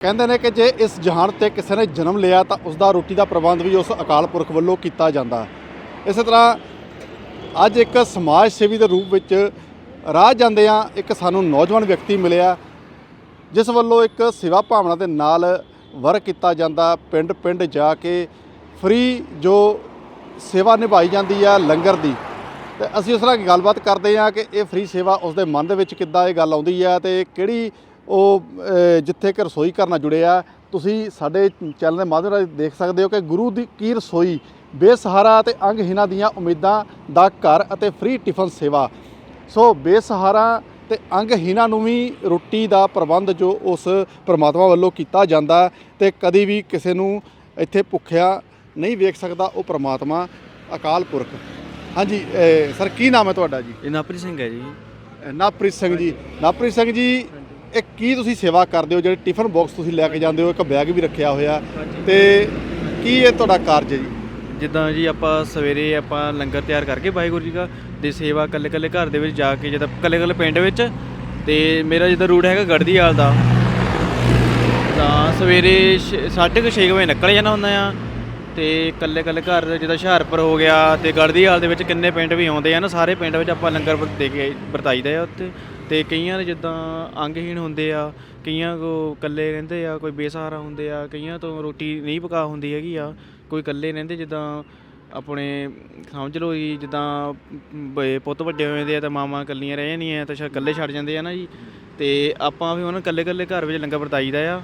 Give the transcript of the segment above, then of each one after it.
ਕਹਿੰਦੇ ਨੇ ਕਿ ਜੇ ਇਸ ਜਹਾਨ ਤੇ ਕਿਸੇ ਨੇ ਜਨਮ ਲਿਆ ਤਾਂ ਉਸ ਦਾ ਰੋਟੀ ਦਾ ਪ੍ਰਬੰਧ ਵੀ ਉਸ ਅਕਾਲ ਪੁਰਖ ਵੱਲੋਂ ਕੀਤਾ ਜਾਂਦਾ। ਇਸੇ ਤਰ੍ਹਾਂ ਅੱਜ ਇੱਕ ਸਮਾਜ ਸੇਵੀ ਦੇ ਰੂਪ ਵਿੱਚ ਰਾਹ ਜਾਂਦੇ ਜਾਂਦਿਆਂ ਇੱਕ ਸਾਨੂੰ ਨੌਜਵਾਨ ਵਿਅਕਤੀ ਮਿਲਿਆ, ਜਿਸ ਵੱਲੋਂ ਇੱਕ ਸੇਵਾ ਭਾਵਨਾ ਦੇ ਨਾਲ ਵਰਕ ਕੀਤਾ ਜਾਂਦਾ। ਪਿੰਡ ਪਿੰਡ ਜਾ ਕੇ ਫ੍ਰੀ ਜੋ ਸੇਵਾ ਨਿਭਾਈ ਜਾਂਦੀ ਆ ਲੰਗਰ ਦੀ। ਤੇ ਅਸੀਂ ਉਸ ਨਾਲ ਗੱਲਬਾਤ ਕਰਦੇ ਹਾਂ ਕਿ ਇਹ ਫ੍ਰੀ ਸੇਵਾ ਉਸ ਦੇ ਮਨ ਦੇ ਵਿੱਚ ਕਿੱਦਾਂ ਇਹ ਗੱਲ ਆਉਂਦੀ ਆ ਤੇ ਕਿਹੜੀ ਉਹ ਜਿੱਥੇ ਕਿ ਰਸੋਈ ਘਰ ਨਾਲ ਜੁੜਿਆ ਤੁਸੀਂ ਸਾਡੇ ਚੈਨਲ ਦੇ ਮਾਧਿਅਮ ਰਾਹੀਂ ਦੇਖ ਸਕਦੇ ਹੋ ਕਿ ਗੁਰੂ ਦੀ ਕੀ ਰਸੋਈ ਬੇਸਹਾਰਾ ਤੇ ਅੰਗਹੀਣਾਂ ਦੀਆਂ ਉਮੀਦਾਂ ਦਾ ਘਰ ਅਤੇ ਫ੍ਰੀ ਟਿਫਨ ਸੇਵਾ। ਸੋ ਬੇਸਹਾਰਾ ਤੇ ਅੰਗਹੀਣਾਂ ਨੂੰ ਵੀ ਰੋਟੀ ਦਾ ਪ੍ਰਬੰਧ ਜੋ ਉਸ ਪ੍ਰਮਾਤਮਾ ਵੱਲੋਂ ਕੀਤਾ ਜਾਂਦਾ ਤੇ ਕਦੀ ਵੀ ਕਿਸੇ ਨੂੰ ਇੱਥੇ ਭੁੱਖਿਆ ਨਹੀਂ ਵੇਖ ਸਕਦਾ ਉਹ ਪ੍ਰਮਾਤਮਾ ਅਕਾਲ ਪੁਰਖ। ਹਾਂਜੀ ਸਰ ਕੀ ਨਾਮ ਹੈ ਤੁਹਾਡਾ ਜੀ? ਇਹ ਨਾਪਰੀ ਸਿੰਘ ਹੈ ਜੀ। ਅਹ ਨਵਪ੍ਰੀਤ ਸਿੰਘ ਜੀ। ਨਵਪ੍ਰੀਤ ਸਿੰਘ ਜੀ ਇਹ ਕੀ ਤੁਸੀਂ ਸੇਵਾ ਕਰਦੇ ਹੋ? ਜਿਹੜੇ ਟਿਫਨ ਬਾਕਸ ਤੁਸੀਂ ਲੈ ਕੇ ਜਾਂਦੇ ਹੋ, ਇੱਕ ਬੈਗ ਵੀ ਰੱਖਿਆ ਹੋਇਆ। ਤੇ ਕੀ ਇਹ ਤੁਹਾਡਾ ਕਾਰਜ ਹੈ ਜੀ? ਜਿੱਦਾਂ ਜੀ ਆਪਾਂ ਸਵੇਰੇ ਆਪਾਂ ਲੰਗਰ ਤਿਆਰ ਕਰਕੇ ਵਾਹਿਗੁਰੂ ਜੀ ਦਾ ਦੇ ਸੇਵਾ ਕੱਲੇ ਕੱਲੇ ਘਰ ਦੇ ਵਿੱਚ ਜਾ ਕੇ ਜਿੱਦਾਂ ਕੱਲੇ ਕੱਲੇ ਪਿੰਡ ਵਿੱਚ ਤੇ ਮੇਰਾ ਜਿੱਦਾਂ ਰੂਟ ਹੈਗਾ ਗੜਦੀਵਾਲ ਦਾ, ਤਾਂ ਸਵੇਰੇ 6:30 ਵਜੇ ਨਿਕਲ ਜਾਣਾ ਹੁੰਦਾ ਆ ਤੇ ਕੱਲੇ ਕੱਲੇ ਘਰ ਜਿੱਦਾਂ ਹੁਸ਼ਿਆਰਪੁਰ ਹੋ ਗਿਆ ਤੇ ਗੜਦੀਵਾਲ ਦੇ ਵਿੱਚ ਕਿੰਨੇ ਪਿੰਡ ਵੀ ਆਉਂਦੇ ਆ ਨਾ, ਸਾਰੇ ਪਿੰਡ ਵਿੱਚ ਆਪਾਂ ਲੰਗਰ ਵਰ- ਦੇ ਕੇ ਵਰਤਾਈਦਾ ਆ ਉੱਥੇ। ਅਤੇ ਕਈਆਂ ਦੇ ਜਿੱਦਾਂ ਅੰਗਹੀਣ ਹੁੰਦੇ ਆ, ਕਈਆਂ ਕੋ ਇਕੱਲੇ ਰਹਿੰਦੇ ਆ, ਕੋਈ ਬੇਸਹਾਰਾ ਹੁੰਦੇ ਆ, ਕਈਆਂ ਤੋਂ ਰੋਟੀ ਨਹੀਂ ਪਕਾ ਹੁੰਦੀ ਹੈਗੀ ਆ, ਕੋਈ ਇਕੱਲੇ ਰਹਿੰਦੇ ਜਿੱਦਾਂ ਆਪਣੇ ਸਮਝ ਲਓ ਜੀ, ਜਿੱਦਾਂ ਬ- ਪੁੱਤ ਵੱਡੇ ਹੋ ਜਾਂਦੇ ਆ ਤਾਂ ਮਾਵਾਂ ਇਕੱਲੀਆਂ ਰਹਿ ਜਾਂਦੀਆਂ ਤਾਂ ਸ਼ਾਇਦ ਇਕੱਲੇ ਛੱਡ ਜਾਂਦੇ ਆ ਨਾ ਜੀ, ਤੇ ਆਪਾਂ ਵੀ ਉਹਨਾਂ ਇਕੱਲੇ ਇਕੱਲੇ ਘਰ ਵਿੱਚ ਲੰਗਰ ਵਰਤਾਈਦਾ ਆ,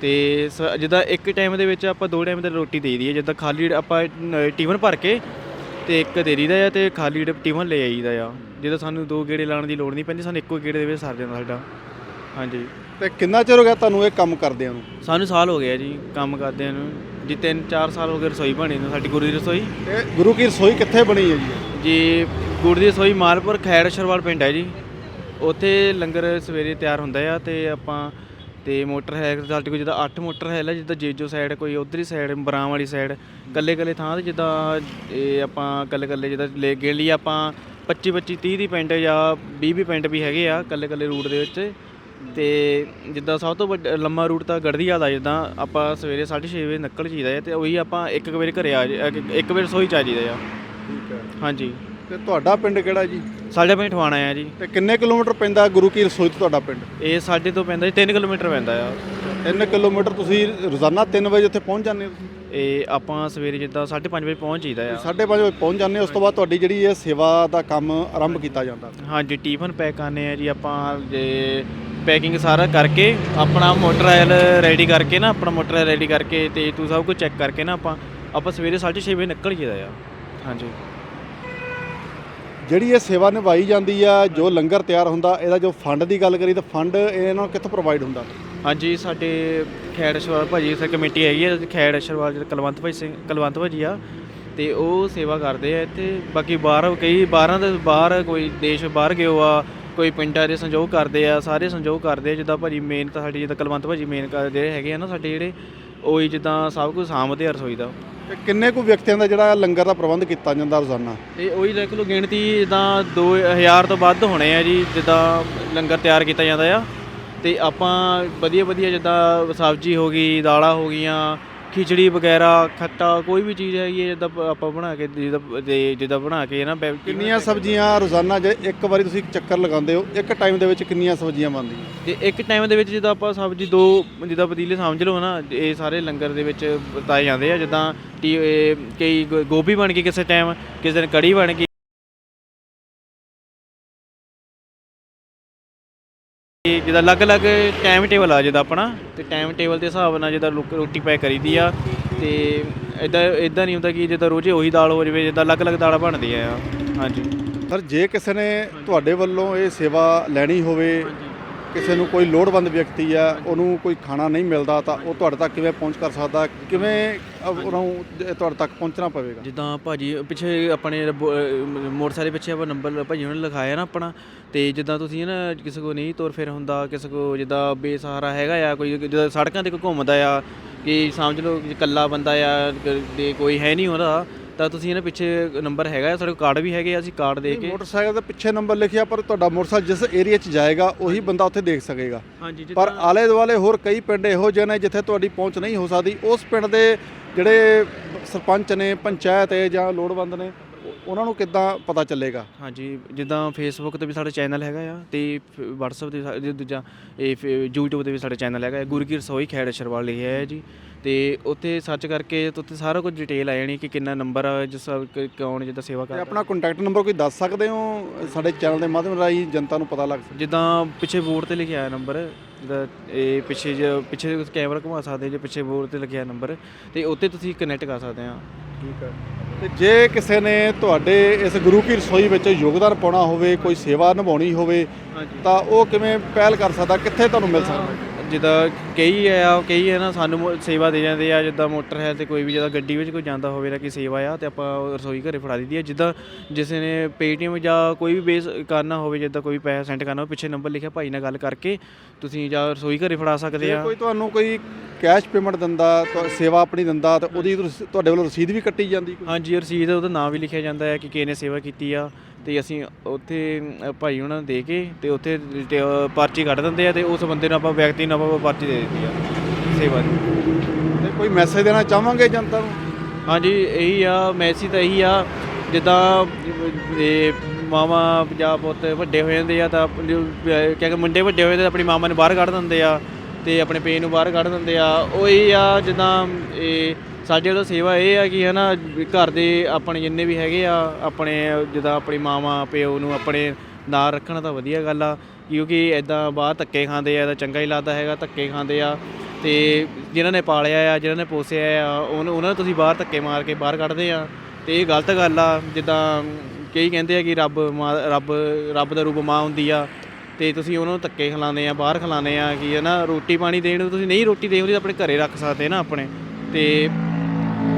ਤੇ ਸ- ਜਿੱਦਾਂ ਇੱਕ ਟਾਈਮ ਦੇ ਵਿੱਚ ਆਪਾਂ ਦੋ ਟਾਈਮ 'ਤੇ ਰੋਟੀ ਦੇ ਦਈਏ ਜਿੱਦਾਂ ਖਾਲੀ ਆਪਾਂ ਨ- ਟਿਫਨ ਭਰ ਕੇ ਤੇ ਇੱਕ ਦੇ ਦਈਦਾ ਆ ਤੇ ਖਾਲੀ ਟਿਫਨ ਲੈ ਆਈਦਾ ਆ। ਜਿੱਦਾਂ ਸਾਨੂੰ ਦੋ ਗੇੜੇ ਲਾਉਣ ਦੀ ਲੋੜ ਨਹੀਂ ਪੈਂਦੀ ਸਾਨੂੰ ਇੱਕੋ ਗੇੜੇ ਦੇ ਵਿੱਚ ਸਰ ਜਾਂਦਾ ਸਾਡਾ। ਹਾਂਜੀ। ਤੇ ਕਿੰਨਾ ਚਿਰ ਹੋ ਗਿਆ ਤੁਹਾਨੂੰ ਇਹ ਕੰਮ ਕਰਦਿਆਂ ਨੂੰ? ਸਾਨੂੰ ਸਾਲ ਹੋ ਗਿਆ ਜੀ ਕੰਮ ਕਰਦਿਆਂ ਨੂੰ। ਜੀ ਤਿੰਨ ਚਾਰ ਸਾਲ ਹੋ ਗਏ ਰਸੋਈ ਬਣੀ ਨੂੰ ਸਾਡੀ ਗੁਰੂ ਦੀ ਰਸੋਈ। ਤੇ ਗੁਰੂ ਕੀ ਰਸੋਈ ਕਿੱਥੇ ਬਣੀ ਹੈ ਜੀ? ਜੀ ਗੁਰੂ ਦੀ ਰਸੋਈ ਮਾਲਪੁਰ ਖੈੜ ਸ਼ਰਵਾਲ ਪਿੰਡ ਹੈ ਜੀ। ਉੱਥੇ ਲੰਗਰ ਸਵੇਰੇ ਤਿਆਰ ਹੁੰਦਾ ਆ ਤੇ ਆਪਾਂ ਤੇ ਮੋਟਰ ਹੈ ਸਾਡੇ ਕੋਲ ਜਿੱਦਾਂ 8 ਮੋਟਰ ਹੈ ਲਾ ਜਿੱਦਾਂ ਜੇਜੋ ਸਾਈਡ ਕੋਈ ਉਧਰਲੀ ਸਾਈਡ ਬਰਾਮ ਵਾਲੀ ਸਾਈਡ ਕੱਲੇ ਕੱਲੇ ਥਾਂ ਤੇ ਜਿੱਦਾਂ ਇਹ ਆਪਾਂ ਕੱਲੇ ਕੱਲੇ ਜਿੱਦਾਂ ਲੈ ਗਏ ਲਈ ਆਪਾਂ 25 25 30 ਦੀ ਪਿੰਡ ਜਾਂ 20 20 ਪਿੰਡ ਵੀ ਹੈਗੇ ਆ ਕੱਲੇ ਕੱਲੇ ਰੂਟ ਦੇ ਵਿੱਚ। ਤੇ ਜਿੱਦਾਂ ਸਭ ਤੋਂ ਵੱਡਾ ਲੰਮਾ ਰੂਟ ਤਾਂ ਗੜਦੀਆ ਦਾ ਜਿੱਦਾਂ ਆਪਾਂ ਸਵੇਰੇ 6:30 ਵਜੇ ਨਿਕਲ ਜੀਦਾ ਹੈ ਤੇ ਉਹੀ ਆਪਾਂ ਇੱਕ ਕੁ ਵਜੇ ਘਰੇ ਆ ਜਾ- ਇੱਕ- ਇੱਕ ਵਜੇ ਰਸੋਈ ਚ ਜੀਦਾ ਆ। ਠੀਕ ਹੈ। ਹਾਂਜੀ। ਤੇ ਤੁਹਾਡਾ ਪਿੰਡ ਕਿਹੜਾ ਜੀ? ਸਾਡੇ ਪਿੰਡ ਠਵਾਣਾ ਆ ਜੀ। ਤੇ ਕਿੰਨੇ ਕਿਲੋਮੀਟਰ ਪੈਂਦਾ ਗੁਰੂ ਕੀ ਰਸੋਈ ਤੋਂ ਤੁਹਾਡਾ ਪਿੰਡ? ਇਹ ਸਾਡੇ ਤੋਂ ਪੈਂਦਾ ਜੀ 3 ਕਿਲੋਮੀਟਰ ਪੈਂਦਾ ਆ। 3 ਕਿਲੋਮੀਟਰ ਤੁਸੀਂ ਰੋਜ਼ਾਨਾ 3 ਵਜੇ ਉੱਥੇ ਪਹੁੰਚ ਜਾਂਦੇ ਹੋ? ਇਹ ਆਪਾਂ ਸਵੇਰੇ ਜਿੱਦਾਂ 5:30 ਵਜੇ ਪਹੁੰਚ ਜੀਦਾ ਆ। 5:30 ਵਜੇ ਪਹੁੰਚ ਜਾਂਦੇ ਹੋ ਉਸ ਤੋਂ ਬਾਅਦ ਤੁਹਾਡੀ ਜਿਹੜੀ ਇਹ ਸੇਵਾ ਦਾ ਕੰਮ ਆਰੰਭ ਕੀਤਾ ਜਾਂਦਾ। ਹਾਂਜੀ ਟਿਫਨ ਪੈਕ ਕਰਨੇ ਆ ਜੀ ਆਪਾਂ ਜੇ ਪੈਕਿੰਗ ਸਾਰਾ ਕਰਕੇ ਆਪਣਾ ਮੋਟਰ ਆਇਲ ਰੈਡੀ ਕਰਕੇ ਨਾ ਆਪਣਾ ਮੋਟਰ ਆਇਲ ਰੈਡੀ ਕਰਕੇ ਤੇ ਤੂੰ ਸਭ ਕੁਝ ਚੈੱਕ ਕਰਕੇ ਨਾ ਆਪਾਂ ਆਪਾਂ ਸਵੇਰੇ 6:30 ਵਜੇ ਨਿਕਲ ਜੀਦਾ ਆ। ਹਾਂਜੀ। ਜਿਹੜੀ ਇਹ ਸੇਵਾ ਨਿਭਾਈ ਜਾਂਦੀ ਆ, ਜੋ ਲੰਗਰ ਤਿਆਰ ਹੁੰਦਾ, ਇਹਦਾ ਜੋ ਫੰਡ ਦੀ ਗੱਲ ਕਰੀ ਤਾਂ ਫੰਡ ਇਹਨਾਂ ਨੂੰ ਕਿੱਥੋਂ ਪ੍ਰੋਵਾਈਡ ਹੁੰਦਾ? ਹਾਂਜੀ, ਸਾਡੇ ਖੈੜ ਸ਼ਰਵਾਲ ਭਾਜੀ ਸੇ ਕਮੇਟੀ ਹੈਗੀ ਹੈ ਖੈੜ ਸ਼ਰਵਾਲ ਜਿਹੜੇ ਕੁਲਵੰਤ ਭਾਈ ਸਿੰਘ, ਕੁਲਵੰਤ ਭਾਜੀ ਆ, ਤੇ ਉਹ ਸੇਵਾ ਕਰਦੇ ਆ ਇੱਥੇ। ਬਾਕੀ ਬਾਹਰ ਕਈ ਬਾਹਰਾਂ ਦੇ ਬਾਹਰ ਕੋਈ ਦੇਸ਼ ਬਾਹਰ ਗਏ ਹੋ ਆ ਕੋਈ ਪਿੰਡਾਂ ਦੇ ਸੰਯੋਗ ਕਰਦੇ ਆ, ਸਾਰੇ ਸੰਯੋਗ ਕਰਦੇ ਆ। ਜਿੱਦਾਂ ਭਾਜੀ ਮੇਨ ਤਾਂ ਸਾਡੀ ਜਿੱਦਾਂ ਕੁਲਵੰਤ ਭਾਜੀ ਮੇਨ ਜਿਹੜੇ ਹੈਗੇ ਆ ਨਾ, ਸਾਡੇ ਜਿਹੜੇ, ਉਹੀ ਜਿੱਦਾਂ ਸਭ ਕੁਝ ਸਾਂਭਦੇ ਆ ਰਸੋਈ ਦਾ। ਤੇ ਕਿੰਨੇ ਕੁ ਵਿਅਕਤੀਆਂ ਦਾ ਜਿਹੜਾ ਲੰਗਰ ਦਾ ਪ੍ਰਬੰਧ ਕੀਤਾ ਜਾਂਦਾ ਰੋਜ਼ਾਨਾ? ਤੇ ਉਹੀ ਦੇਖ ਲਓ, ਗਿਣਤੀ ਜਿੱਦਾਂ 2000 ਤੋਂ ਵੱਧ ਹੋਣੇ ਆ ਜੀ, ਜਿੱਦਾਂ ਲੰਗਰ ਤਿਆਰ ਕੀਤਾ ਜਾਂਦਾ ਆ। ਤੇ ਆਪਾਂ ਵਧੀਆ ਵਧੀਆ ਜਿੱਦਾਂ ਸਬਜ਼ੀ ਹੋ ਗਈ, ਦਾਲਾਂ ਹੋ ਗਈਆਂ ਖਿਚੜੀ ਵਗੈਰਾ ਖੱਟਾ ਕੋਈ ਵੀ ਚੀਜ਼ ਹੈਗੀ ਹੈ ਜਿੱਦਾਂ ਆਪਾਂ ਬਣਾ ਕੇ ਜਿੱਦਾਂ ਦੇ- ਜਿੱਦਾਂ ਬਣਾ ਕੇ ਨਾ ਬੈ- ਕਿੰਨੀਆਂ ਸਬਜ਼ੀਆਂ ਰੋਜ਼ਾਨਾ ਜੇ ਇੱਕ ਵਾਰੀ ਤੁਸੀਂ ਚੱਕਰ ਲਗਾਉਂਦੇ ਹੋ ਇੱਕ ਟਾਈਮ ਦੇ ਵਿੱਚ ਕਿੰਨੀਆਂ ਸਬਜ਼ੀਆਂ ਬਣਦੀਆਂ? ਤੇ ਇੱਕ ਟਾਈਮ ਦੇ ਵਿੱਚ ਜਿੱਦਾਂ ਆਪਾਂ ਸਬਜ਼ੀ ਦੋ ਜਿੱਦਾਂ ਪਤੀਲੇ ਸਮਝ ਲਓ ਨਾ ਇਹ ਸਾਰੇ ਲੰਗਰ ਦੇ ਵਿੱਚ ਵਰਤਾਏ ਜਾਂਦੇ ਆ ਜਿੱਦਾਂ ਟੀ- ਇਹ ਕਈ ਗੋ- ਗੋਭੀ ਬਣ ਗਈ ਕਿਸੇ ਟਾਈਮ ਕਿਸੇ ਦਿਨ ਕੜੀ ਬਣ ਗਈ। ਇਹ ਜਿੱਦਾਂ ਅਲੱਗ-ਅਲੱਗ ਟਾਈਮ ਟੇਬਲ ਆ ਜਿੱਦਾਂ ਆਪਣਾ ਤੇ ਟਾਈਮ ਟੇਬਲ ਦੇ ਹਿਸਾਬ ਨਾਲ ਲੁਕ- ਰੋਟੀ ਪੈਕ ਕਰੀਦੀ ਆ ਤੇ ਇਦਾਂ ਇਦਾਂ ਨਹੀਂ ਹੁੰਦਾ ਕਿ ਜਿੱਦਾਂ ਰੋਜ਼ੇ ਉਹੀ ਦਾਲ ਹੋ ਜਾਵੇ ਜਿੱਦਾਂ ਅਲੱਗ-ਅਲੱਗ ਦਾਲਾਂ ਬਣਦੀਆਂ ਆ। ਹਾਂਜੀ। ਸਰ ਜੇ ਕਿਸੇ ਨੇ ਤੁਹਾਡੇ ਵੱਲੋਂ ਇਹ ਸੇਵਾ ਲੈਣੀ ਹੋਵੇ ਕਿਸੇ ਨੂੰ ਕੋਈ ਲੋੜਵੰਦ ਵਿਅਕਤੀ ਆ, ਉਹਨੂੰ ਕੋਈ ਖਾਣਾ ਨਹੀਂ ਮਿਲਦਾ, ਤਾਂ ਉਹ ਤੁਹਾਡੇ ਤੱਕ ਕਿਵੇਂ ਪਹੁੰਚ ਕਰ ਸਕਦਾ? ਕਿਵੇਂ ਉਹਨਾਂ ਨੂੰ ਤੁਹਾਡੇ ਤੱਕ ਪਹੁੰਚਣਾ ਪਵੇਗਾ? ਜਿੱਦਾਂ ਭਾਜੀ, ਪਿੱਛੇ ਆਪਣੇ ਮੋਟਰਸਾਈਕਲ ਪਿੱਛੇ ਆਪਾਂ ਨੰਬਰ ਭਾਜੀ ਨੇ ਲਿਖਾਇਆ ਨਾ ਆਪਣਾ, ਤੇ ਜਿੱਦਾਂ ਤੁਸੀਂ ਨਾ ਕਿਸੇ ਕੋ ਨਹੀਂ ਤੁਰ ਫਿਰ ਹੁੰਦਾ, ਕਿਸੇ ਕੋ ਜਿੱਦਾਂ ਬੇਸਹਾਰਾ ਹੈਗਾ ਆ, ਕੋਈ ਜਿੱਦਾਂ ਸੜਕਾਂ ਤੇ ਕੋਈ ਘੁੰਮਦਾ ਆ, ਕਿ ਸਮਝ ਲਓ ਇਕੱਲਾ ਬੰਦਾ ਆ ਤੇ ਕੋਈ ਹੈ ਨਹੀਂ ਉਹਦਾ ਤਾਂ ਤੁਸੀਂ ਇਹਨਾਂ ਪਿੱਛੇ ਨੰਬਰ ਹੈਗਾ ਸਾਡੇ ਕੋਲ ਕਾਰਡ ਵੀ ਹੈਗੇ ਆ ਅਸੀਂ ਕਾਰਡ ਦੇ ਕੇ ਮੋਟਰਸਾਈਕਲ ਦੇ ਪਿੱਛੇ ਨੰਬਰ ਲਿਖਿਆ ਪਰ ਤੁਹਾਡਾ ਮੋਟਰਸਾਈਕਲ ਜਿਸ ਏਰੀਆ 'ਚ ਜਾਏਗਾ ਉਹੀ ਬੰਦਾ ਉੱਥੇ ਦੇਖ ਸਕੇਗਾ। ਹਾਂਜੀ ਪਰ ਆਲੇ ਦੁਆਲੇ ਹੋਰ ਕਈ ਪਿੰਡ ਇਹੋ ਜਿਹੇ ਨੇ ਜਿੱਥੇ ਤੁਹਾਡੀ ਪਹੁੰਚ ਨਹੀਂ ਹੋ ਸਕਦੀ। ਉਸ ਪਿੰਡ ਦੇ ਜਿਹੜੇ ਸਰਪੰਚ ਨੇ ਪੰਚਾਇਤ ਹੈ ਜਾਂ ਲੋੜਵੰਦ ਨੇ ਉਹਨਾਂ ਨੂੰ ਕਿੱਦਾਂ ਪਤਾ ਚੱਲੇਗਾ? ਹਾਂਜੀ ਜਿੱਦਾਂ ਫੇਸਬੁੱਕ ਤੇ ਵੀ ਸਾਡਾ ਚੈਨਲ ਹੈਗਾ ਆ ਤੇ WhatsApp ਤੇ ਸਾ- ਜੇ ਦੂਜਾ ਇਹ ਫਿਰ YouTube ਤੇ ਵੀ ਸਾਡਾ ਚੈਨਲ ਹੈਗਾ ਗੁਰਕੀ ਰਸੋਈ ਖੈੜ ਸ਼ਰਵਾਲ ਲਿਖਿਆ ਹੈ ਜੀ। ਤੇ ਉੱਥੇ ਸਰਚ ਕਰਕੇ ਤੇ ਉੱਥੇ ਸਾਰਾ ਕੁਝ ਡਿਟੇਲ ਆ ਜਾਣੀ ਕਿ ਕਿੰਨਾ ਨੰਬਰ ਆ ਜਿਸ ਕ- ਕੌਣ ਜਿੱਦਾਂ ਸੇਵਾ ਤੇ ਕਰ ਆਪਣਾ ਕੰਟੈਕਟ ਨੰਬਰ ਕੋਈ ਦੱਸ ਸਕਦੇ ਹੋ ਸਾਡੇ ਚੈਨਲ ਦੇ ਮਾਧਿਅਮ ਰਾਹੀਂ ਜਨਤਾ ਨੂੰ ਪਤਾ ਲੱਗ ਸਕੇ? ਜਿੱਦਾਂ ਪਿੱਛੇ ਬੋਰਡ ਤੇ ਲਿਖਿਆ ਨੰਬਰ ਜਿੱਦਾਂ ਇਹ ਪਿੱਛੇ ਜੇ ਪਿੱਛੇ ਕੈਮਰਾ ਘੁਮਾ ਸਕਦੇ ਜੇ ਪਿੱਛੇ ਬੋਰਡ ਤੇ ਲਿਖਿਆ ਨੰਬਰ ਤੇ ਉੱਤੇ ਤੁਸੀਂ ਕਨੈਕਟ ਕਰ ਸਕਦੇ ਆ। ਠੀਕ ਹੈ ਤੇ ਜੇ ਕਿਸੇ ਨੇ ਤੁਹਾਡੇ ਇਸ ਗੁਰੂ ਕੀ ਰਸੋਈ ਵਿੱਚ ਯੋਗਦਾਨ ਪਾਉਣਾ ਹੋਵੇ ਕੋਈ ਸੇਵਾ ਨਿਭਾਉਣੀ ਹੋਵੇ ਤਾਂ ਉਹ ਕਿਵੇਂ ਪਹਿਲ ਕਰ ਸਕਦਾ? ਕਿੱਥੇ ਤੁਹਾਨੂੰ ਮਿਲ ਸਕਦਾ? ਜਿੱਦਾਂ ਕਈ ਆ ਕਈ ਹੈ ਨਾ ਸਾਨੂੰ ਮੋ- ਸੇਵਾ ਦੇ ਜਾਂਦੇ ਆ ਜਿੱਦਾਂ ਮੋਟਰ ਹੈ ਤੇ ਕੋਈ ਵੀ ਜਿੱਦਾਂ ਗੱਡੀ ਵਿੱਚ ਕੋਈ ਜਾਂਦਾ ਹੋਵੇ ਨਾ ਕਿ ਸੇਵਾ ਆ ਤੇ ਆਪਾਂ ਉਹ ਰਸੋਈ ਘਰੇ ਫੜਾ ਦਿੱਤੀ ਆ। ਜਿੱਦਾਂ ਕਿਸੇ ਨੇ ਪੇਟੀਐਮ ਜਾਂ ਕੋਈ ਵੀ ਬੇਸ ਕਰਨਾ ਹੋਵੇ ਜਿੱਦਾਂ ਕੋਈ ਪੈਸਾ ਸੈਂਡ ਕਰਨਾ ਹੋਵੇ ਪਿੱਛੇ ਨੰਬਰ ਲਿਖਿਆ ਭਾਈ ਨਾਲ ਗੱਲ ਕਰਕੇ ਤੁਸੀਂ ਜਾਂ ਰਸੋਈ ਘਰੇ ਫੜਾ ਸਕਦੇ ਜੇ ਆ। ਕੋਈ ਤੁਹਾਨੂੰ ਕੋਈ ਕੈਸ਼ ਪੇਮੈਂਟ ਦਿੰਦਾ ਤੁਹਾ- ਸੇਵਾ ਆਪਣੀ ਦਿੰਦਾ ਤਾਂ ਉਹਦੀ ਰਸ- ਤੁਹਾਡੇ ਵੱਲੋਂ ਰਸੀਦ ਵੀ ਕੱਟੀ ਜਾਂਦੀ ਕੋਈ? ਹਾਂਜੀ ਰਸੀਦ ਉਹਦਾ ਨਾਮ ਵੀ ਲਿਖਿਆ ਜਾਂਦਾ ਹੈ ਕਿ ਕਿਸ ਨੇ ਸੇਵਾ ਕੀਤੀ ਆ। ਤੇ ਅਸੀਂ ਉੱਥੇ ਭਾਈ ਉਹਨਾਂ ਨੂੰ ਦੇ ਕੇ ਤੇ ਉੱਥੇ ਅ, ਪਰਚੀ ਕੱਢ ਦਿੰਦੇ ਆ ਤੇ ਉਸ ਬੰਦੇ ਨੂੰ ਆਪਾਂ ਵਿਅਕਤੀ ਨੂੰ ਆਪਾਂ ਪਰਚੀ ਦੇ ਦਿੱਤੀ ਆ ਸੇਵਾ ਦੀ। ਤੇ ਕੋਈ ਮੈਸੇਜ ਦੇਣਾ ਚਾਹਾਂਗੇ ਜਨਤਾ ਨੂੰ? ਹਾਂਜੀ ਇਹੀ ਆ ਮੈਸੇਜ ਤਾਂ ਇਹੀ ਆ ਜਿੱਦਾਂ ਇਹ ਮਾਮਾ ਜਾਂ ਪੁੱਤ ਵੱਡੇ ਹੋ ਜਾਂਦੇ ਆ ਤਾਂ ਕਿਉਂਕਿ ਮੁੰਡੇ ਵੱਡੇ ਹੋਏ ਤਾਂ ਆਪਣੀ ਮਾਮਾ ਨੂੰ ਬਾਹਰ ਕੱਢ ਦਿੰਦੇ ਆ ਤੇ ਆਪਣੇ ਪੇ ਨੂੰ ਬਾਹਰ ਕੱਢ ਦਿੰਦੇ ਆ। ਉਹ ਇਹ ਆ ਜਿੱਦਾਂ ਇਹ ਸਾਡੇ ਵੱਲੋਂ ਸੇਵਾ ਇਹ ਆ ਕਿ ਹਨਾ ਵੀ ਘਰ ਦੇ ਆਪਣੇ ਜਿੰਨੇ ਵੀ ਹੈਗੇ ਆ, ਆਪਣੇ ਜਿੱਦਾਂ ਆਪਣੀ ਮਾਵਾਂ, ਪਿਓ ਨੂੰ ਆਪਣੇ ਨਾਲ ਰੱਖਣਾ ਤਾਂ ਵਧੀਆ ਗੱਲ ਆ, ਕਿਉਂਕਿ ਐਦਾਂ ਬਾਹਰ ਧੱਕੇ ਖਾਂਦੇ ਆ ਤਾਂ ਚੰਗਾ ਹੀ ਲੱਗਦਾ ਹੈਗਾ ਧੱਕੇ ਖਾਂਦੇ ਆ। ਤੇ ਜਿਨ੍ਹਾਂ ਨੇ ਪਾਲਿਆ ਆ, ਜਿਨ੍ਹਾਂ ਨੇ ਪੋਸਿਆ ਆ ਉਹਨੂੰ ਉਹਨਾਂ ਨੂੰ ਤੁਸੀਂ ਬਾਹਰ ਧੱਕੇ ਮਾਰ ਕੇ ਬਾਹਰ ਕੱਢਦੇ ਆ। ਤੇ ਇਹ ਗਲਤ ਗੱਲ ਆ, ਜਿੱਦਾਂ ਕਈ ਕਹਿੰਦੇ ਆ ਕਿ ਰੱਬ ਮਾਂ, ਰੱਬ ਰੱਬ ਦਾ ਰੂਪ ਮਾਂ ਹੁੰਦੀ ਆ, ਤੇ ਤੁਸੀਂ ਉਹਨਾਂ ਨੂੰ ਧੱਕੇ ਖਿਲਾਉਂਦੇ ਆ, ਬਾਹਰ ਖਿਲਾਉਂਦੇ ਆ ਕਿ ਹੈ ਨਾ, ਰੋਟੀ ਪਾਣੀ ਦੇਣ ਨੂੰ ਤੁਸੀਂ ਨਹੀਂ ਰੋਟੀ ਦੇਉਂਦੇ ਆਪਣੇ ਘਰੇ ਰੱਖ ਸਕਦੇ ਨਾ ਆਪਣੇ। ਤੇ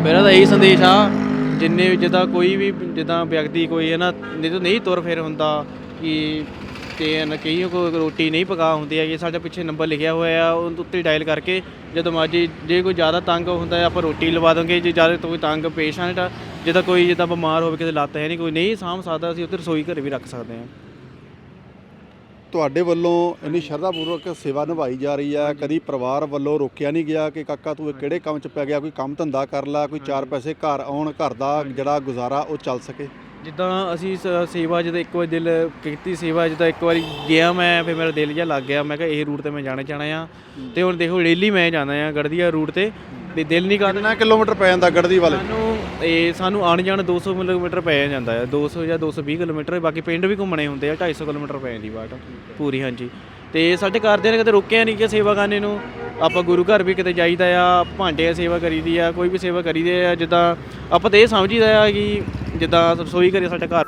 ਮੇਰਾ ਤਾਂ ਇਹੀ ਸੰਦੇਸ਼ ਆ, ਜਿੰਨੇ ਵੀ ਜਿੱਦਾਂ ਕੋਈ ਵੀ ਜਿੱਦਾਂ ਵਿਅਕਤੀ ਕੋਈ ਹੈ ਨਾ, ਨਹੀਂ ਨਹੀਂ ਤੁਰ ਫਿਰ ਹੁੰਦਾ ਕਿ ਤੇ ਨਾ ਕਈ ਕੋ ਰੋਟੀ ਨਹੀਂ ਪਕਾ ਹੁੰਦੀ ਹੈ ਕਿ ਸਾਡਾ ਪਿੱਛੇ ਨੰਬਰ ਲਿਖਿਆ ਹੋਇਆ ਆ ਉਹ ਉੱਤੇ ਡਾਇਲ ਕਰਕੇ ਜਦੋਂ ਮਰਜ਼ੀ, ਜੇ ਕੋਈ ਜ਼ਿਆਦਾ ਤੰਗ ਹੁੰਦਾ ਹੈ, ਆਪਾਂ ਰੋਟੀ ਲਵਾ ਦਾਂਗੇ ਜੇ ਜ਼ਿਆਦਾ ਕੋਈ ਤੰਗ ਪੇਸ਼ੈਂਟ ਆ ਜਿੱਦਾਂ ਕੋਈ ਜਿੱਦਾਂ ਬਿਮਾਰ ਹੋਵੇ ਕਿਤੇ ਲੱਤ ਹੈ ਨਹੀਂ, ਕੋਈ ਨਹੀਂ, ਸਾਂਭ ਸਕਦਾ, ਅਸੀਂ ਉੱਥੇ ਰਸੋਈ ਘਰ ਵੀ ਰੱਖ ਸਕਦੇ ਹਾਂ। ਤੁਹਾਡੇ ਵੱਲੋਂ ਇੰਨੀ ਸ਼ਰਧਾਪੂਰਵਕ ਸੇਵਾ ਨਿਭਾਈ ਜਾ ਰਹੀ ਹੈ ਕਦੀ ਪਰਿਵਾਰ ਵੱਲੋਂ ਰੋਕਿਆ ਨਹੀਂ ਗਿਆ ਕਿ ਕਾਕਾ ਤੂੰ ਇਹ ਕਿਹੜੇ ਕੰਮ 'ਚ ਪੈ ਗਿਆ? ਕੋਈ ਕੰਮ ਧੰਦਾ ਕਰ ਲੈ, ਕੋਈ ਚਾਰ ਪੈਸੇ ਘਰ ਆਉਣ, ਘਰ ਦਾ ਜਿਹੜਾ ਗੁਜ਼ਾਰਾ ਉਹ ਚੱਲ ਸਕੇ। ਜਿੱਦਾਂ ਅਸੀਂ ਸ- ਸੇਵਾ ਜਦੋਂ ਇੱਕ ਵਾਰ ਦਿਲ ਕੀਤੀ ਸੇਵਾ, ਜਿੱਦਾਂ ਇੱਕ ਵਾਰੀ ਗਿਆ ਮੈਂ, ਫਿਰ ਮੇਰਾ ਦਿਲ ਜਿਹਾ ਲੱਗ ਗਿਆ। ਮੈਂ ਕਿਹਾ ਇਹ ਰੂਟ ਤੇ ਮੈਂ ਜਾਣਾ ਚਾਹਣਾ ਆ। ਤੇ ਹੁਣ ਦੇਖੋ ਡੇਲੀ ਮੈਂ ਜਾਣਾ ਆ ਗੜਦੀਆ ਰੂਟ ਤੇ। ਤੇ ਦਿਲ ਨਹੀਂ ਕਰਦਾ। ਕਿੰਨਾ ਕਿਲੋਮੀਟਰ ਪੈ ਜਾਂਦਾ ਗੜਦੀ ਵਾਲੇ? ਸਾਨੂੰ ਇਹ ਸਾਨੂੰ ਆਣ ਜਾਣ 200 ਕਿਲੋਮੀਟਰ ਪੈ ਜਾਂਦਾ ਹੈ 200 ਜਾਂ 220 ਕਿਲੋਮੀਟਰ ਬਾਕੀ ਪਿੰਡ ਵੀ ਘੁੰਮਣੇ ਹੁੰਦੇ ਆ 250 ਕਿਲੋਮੀਟਰ ਪੈ ਜਾਂਦੀ ਬਾਟ ਪੂਰੀ ਹਾਂਜੀ। ਤੇ ਸਾਡੇ ਘਰਦਿਆਂ ਨੇ ਕਦੇ ਰੋਕਿਆ ਨਹੀਂ ਕਿ ਸੇਵਾ ਕਰਨੇ ਨੂੰ। ਆਪਾਂ ਗੁਰੂ ਘਰ ਵੀ ਕਿਤੇ ਜਾਈਦਾ ਆ ਭਾਂਡੇ ਦੀ ਸੇਵਾ ਕਰੀਦੀ ਆ ਕੋਈ ਵੀ ਸੇਵਾ ਕਰੀਦੇ ਆ ਜਿੱਦਾਂ ਆਪਾਂ ਤਾਂ ਇਹ ਸਮਝੀਦਾ ਆ ਕਿ ਜਿੱਦਾਂ ਰਸੋਈ ਘਰੇ ਸਾਡਾ ਘਰ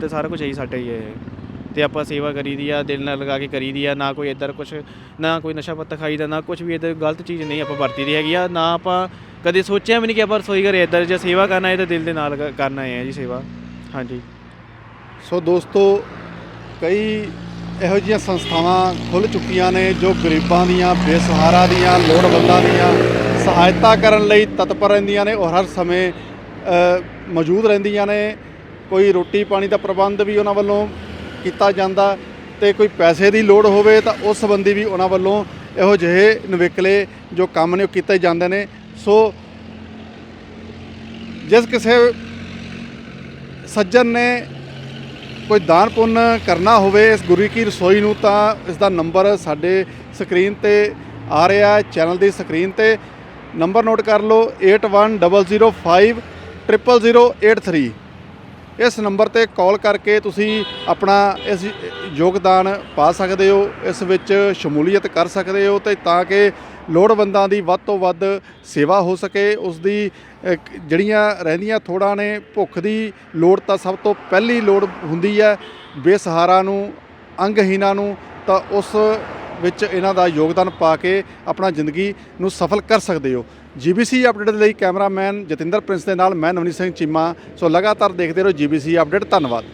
ਤੇ ਸਾਰਾ ਕੁਝ ਇਹੀ ਸਾਡਾ ਹੀ ਹੈ ਇਹ। ਤੇ ਆਪਾਂ ਸੇਵਾ ਕਰੀ ਦੀ ਆ ਦਿਲ ਨਾਲ ਲਗਾ ਕੇ ਕਰੀ ਦੀ ਆ ਨਾ ਕੋਈ ਇੱਧਰ ਕੁਝ ਨਾ ਕੋਈ ਨਸ਼ਾ ਪੱਤਾ ਖਾਈਦਾ ਨਾ ਕੁਝ ਵੀ ਇੱਧਰ ਗਲਤ ਚੀਜ਼ ਨਹੀਂ ਆਪਾਂ ਵਰਤੀ ਦੀ ਹੈਗੀ ਆ ਨਾ ਆਪਾਂ ਕਦੇ ਸੋਚਿਆ ਵੀ ਨਹੀਂ ਕਿ ਆਪਾਂ ਰਸੋਈ ਘਰੇ ਇੱਧਰ ਜੇ ਸੇਵਾ ਕਰਨਾ ਹੈ ਤਾਂ ਦਿਲ ਦੇ ਨਾਲ ਕ- ਕਰਨਾ ਹੈ ਜੀ ਸੇਵਾ। ਹਾਂਜੀ। ਸੋ ਦੋਸਤੋ ਕਈ ਇਹੋ ਜਿਹੀਆਂ ਸੰਸਥਾਵਾਂ ਖੁੱਲ ਚੁੱਕੀਆਂ ਨੇ ਜੋ ਗਰੀਬਾਂ ਦੀਆਂ ਬੇਸਹਾਰਾ ਦੀਆਂ ਲੋੜਵੰਦਾਂ ਦੀਆਂ ਸਹਾਇਤਾ ਕਰਨ ਲਈ ਤਤਪਰ ਰਹਿੰਦੀਆਂ ਨੇ ਔਰ ਹਰ ਸਮੇਂ ਅ, ਮੌਜੂਦ ਰਹਿੰਦੀਆਂ ਨੇ। ਕੋਈ ਰੋਟੀ ਪਾਣੀ ਦਾ ਪ੍ਰਬੰਧ ਵੀ ਉਹਨਾਂ ਵੱਲੋਂ ਕੀਤਾ ਜਾਂਦਾ ਤੇ ਕੋਈ ਪੈਸੇ ਦੀ ਲੋੜ ਹੋਵੇ ਤਾਂ ਉਸ ਸੰਬੰਧੀ ਵੀ ਉਹਨਾਂ ਵੱਲੋਂ ਇਹੋ ਜਿਹੇ ਨਵੇਕਲੇ ਜੋ ਕੰਮ ਨੇ ਉਹ ਕੀਤੇ ਜਾਂਦੇ ਨੇ। ਸੋ ਜਿਸ ਕਿਸੇ ਸੱਜਣ ਨੇ ਕੋਈ ਦਾਨ ਪੁੰਨ ਕਰਨਾ ਹੋਵੇ ਇਸ ਗੁਰੂ ਕੀ ਰਸੋਈ ਨੂੰ ਤਾਂ ਇਸ ਦਾ ਨੰਬਰ ਸਾਡੇ ਸਕਰੀਨ ਤੇ ਆ ਰਿਹਾ ਚੈਨਲ ਦੀ ਸਕਰੀਨ ਤੇ। ਨੰਬਰ ਨੋਟ ਕਰ ਲਓ 8100500083 ਇਸ ਨੰਬਰ ਤੇ ਕਾਲ ਕਰਕੇ ਤੁਸੀਂ ਆਪਣਾ ਇਸ ਯੋਗਦਾਨ ਪਾ ਸਕਦੇ ਹੋ, ਇਸ ਵਿੱਚ ਸ਼ਮੂਲੀਅਤ ਕਰ ਸਕਦੇ ਹੋ ਤੇ ਤਾਂ ਕਿ ਲੋੜਵੰਦਾਂ ਦੀ ਵੱਧ ਤੋਂ ਵੱਧ ਸੇਵਾ ਹੋ ਸਕੇ, ਉਸ ਦੀ ਜਿਹੜੀਆਂ ਰਹਿੰਦੀਆਂ ਥੋੜਾਂ ਨੇ, ਭੁੱਖ ਦੀ ਲੋੜ ਤਾਂ ਸਭ ਤੋਂ ਪਹਿਲੀ ਲੋੜ ਹੁੰਦੀ ਹੈ, ਬੇਸਹਾਰਾ ਨੂੰ ਅੰਗਹੀਨਾਂ ਨੂੰ, ਤਾਂ ਉਸ ਵਿੱਚ ਇਹਨਾਂ ਦਾ ਯੋਗਦਾਨ ਪਾ ਕੇ ਆਪਣਾ ਜ਼ਿੰਦਗੀ ਨੂੰ ਸਫਲ ਕਰ ਸਕਦੇ ਹੋ। ਜੀਬੀਸੀ ਅਪਡੇਟ ਲਈ ਕੈਮਰਾਮੈਨ ਜਤਿੰਦਰ ਪ੍ਰਿੰਸ ਦੇ ਨਾਲ ਮੈਂ ਨਵਨੀਤ ਸਿੰਘ ਚੀਮਾ। ਸੋ ਲਗਾਤਾਰ ਦੇਖਦੇ ਰਹੋ ਜੀਬੀਸੀ ਅਪਡੇਟ ਧੰਨਵਾਦ।